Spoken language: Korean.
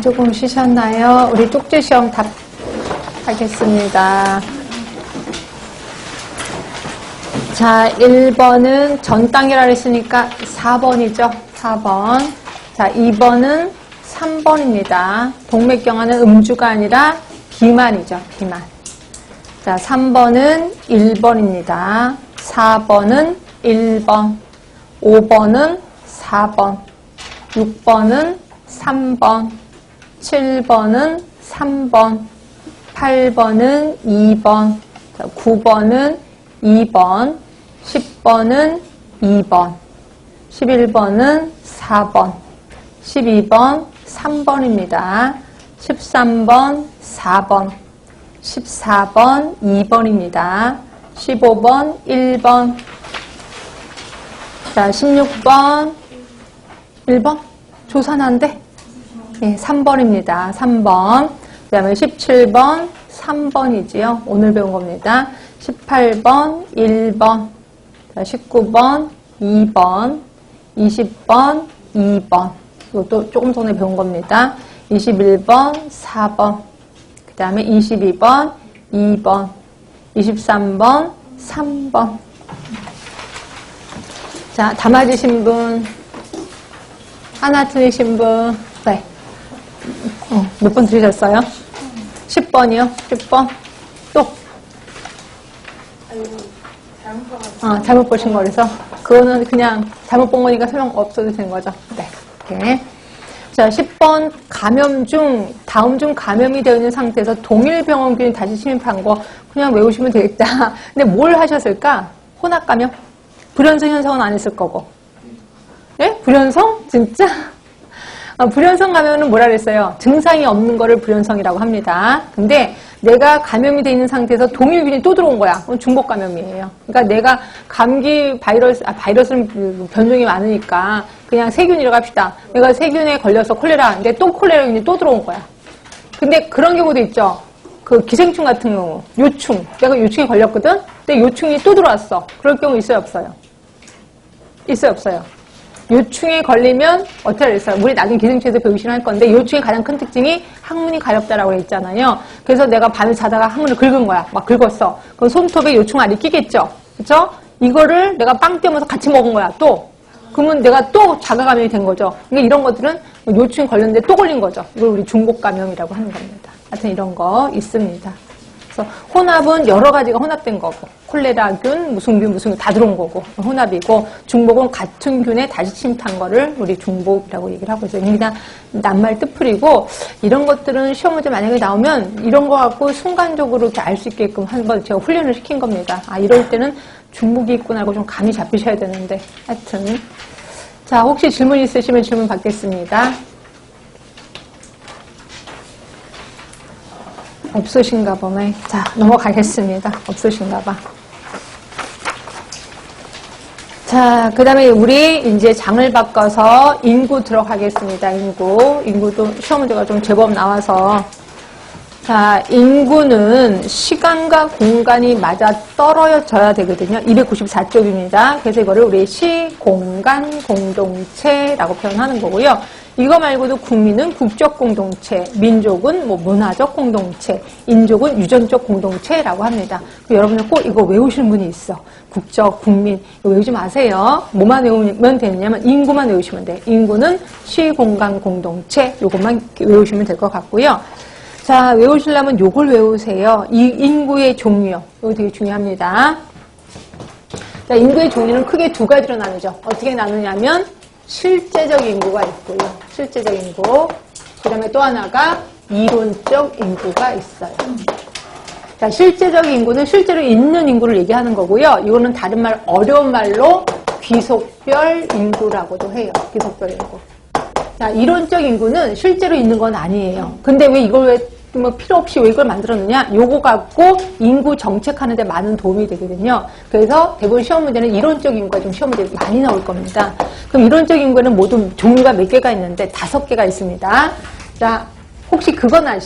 조금 쉬셨나요? 우리 쪽지 시험 답 하겠습니다. 자, 1번은 전 땅이라 그랬으니까 4번이죠. 4번. 자, 2번은 3번입니다. 동맥경화는 음주가 아니라 비만이죠. 비만. 자, 3번은 1번입니다. 4번은 1번. 5번은 4번. 6번은 3번. 7번은 3번. 8번은 2번. 자, 9번은 2번. 10번은 2번. 11번은 4번. 12번 3번입니다. 13번 4번. 14번 2번입니다. 15번 1번. 자, 16번 1번 조산한데 예, 3번입니다. 3번. 그 다음에 17번 3번이지요. 오늘 배운 겁니다. 18번 1번. 자, 19번 2번. 20번 2번. 이것도 조금 전에 배운 겁니다. 21번 4번. 그 다음에 22번 2번. 23번 3번. 자, 다 맞으신 분. 하나 틀리신 분. 몇 번 들으셨어요? 10번이요? 10번? 또? 아, 잘못 보신 거라서 그거는 그냥 잘못 본 거니까 설명 없어도 되는 거죠. 네. 이렇게. 자, 10번 감염 중 다음 중 감염이 되어 있는 상태에서 동일 병원균이 다시 침입한 거 그냥 외우시면 되겠다. 근데 뭘 하셨을까? 혼합 감염? 불연성 현상은 안 했을 거고. 예? 불연성? 진짜? 아, 불연성 감염은 뭐라 그랬어요? 증상이 없는 거를 불연성이라고 합니다. 근데 내가 감염이 돼 있는 상태에서 동일균이 또 들어온 거야. 그건 중복 감염이에요. 그러니까 내가 감기 바이러스, 아, 바이러스는 그 변종이 많으니까 그냥 세균이라고 합시다. 내가 세균에 걸려서 콜레라, 근데 또 콜레라균이 또 들어온 거야. 근데 그런 경우도 있죠. 그 기생충 같은 경우, 요충. 내가 요충에 걸렸거든? 근데 요충이 또 들어왔어. 그럴 경우 있어요, 없어요? 있어요, 없어요? 요충에 걸리면 어떻게 하겠어요? 우리 나중에 기생충에서 배우시는 할 건데 요충의 가장 큰 특징이 항문이 가렵다라고 했잖아요. 그래서 내가 밤에 자다가 항문을 긁은 거야. 막 긁었어. 그럼 손톱에 요충 알이 끼겠죠. 그렇죠? 이거를 내가 빵 떼면서 같이 먹은 거야. 또. 그러면 내가 또 자가 감염이 된 거죠. 그러니까 이런 것들은 요충에 걸렸는데 또 걸린 거죠. 이걸 우리 중복 감염이라고 하는 겁니다. 하여튼 이런 거 있습니다. 그래서 혼합은 여러 가지가 혼합된 거고 콜레라균, 무슨 균, 무슨 균 다 들어온 거고 혼합이고 중복은 같은 균에 다시 침입한 거를 우리 중복이라고 얘기를 하고 있어요. 그냥 낱말 뜻풀이고 이런 것들은 시험 문제 만약에 나오면 이런 거 갖고 순간적으로 이렇게 알 수 있게끔 한번 제가 훈련을 시킨 겁니다. 아 이럴 때는 중복이 있구나 하고 좀 감이 잡히셔야 되는데 하여튼 자 혹시 질문 있으시면 질문 받겠습니다. 없으신가 보네. 자, 넘어가겠습니다. 없으신가 봐. 자, 그 다음에 우리 이제 장을 바꿔서 인구 들어가겠습니다. 인구. 인구도 시험 문제가 좀 제법 나와서. 자, 인구는 시간과 공간이 맞아 떨어져야 되거든요. 294쪽입니다. 그래서 이거를 우리 시, 공간, 공동체라고 표현하는 거고요. 이거 말고도 국민은 국적 공동체, 민족은 뭐 문화적 공동체, 인족은 유전적 공동체라고 합니다. 여러분들 꼭 이거 외우시는 분이 있어. 국적, 국민 이거 외우지 마세요. 뭐만 외우면 되느냐면 인구만 외우시면 돼. 인구는 시, 공간, 공동체 이것만 외우시면 될 것 같고요. 자, 외우시려면 요걸 외우세요. 이 인구의 종류. 이거 되게 중요합니다. 자, 인구의 종류는 크게 두 가지로 나누죠. 어떻게 나누냐면 실제적 인구가 있고요. 실제적 인구. 그 다음에 또 하나가 이론적 인구가 있어요. 자, 실제적 인구는 실제로 있는 인구를 얘기하는 거고요. 이거는 다른 말, 어려운 말로 귀속별 인구라고도 해요. 귀속별 인구. 자, 이론적 인구는 실제로 있는 건 아니에요. 근데 왜 이걸 왜 뭐 필요 없이 왜 이걸 만들었느냐? 요거 갖고 인구 정책하는 데 많은 도움이 되거든요. 그래서 대부분 시험 문제는 이론적 인구가 좀 시험 문제 많이 나올 겁니다. 그럼 이론적 인구는 모두 종류가 몇 개가 있는데 다섯 개가 있습니다. 자, 혹시 그건 아시죠?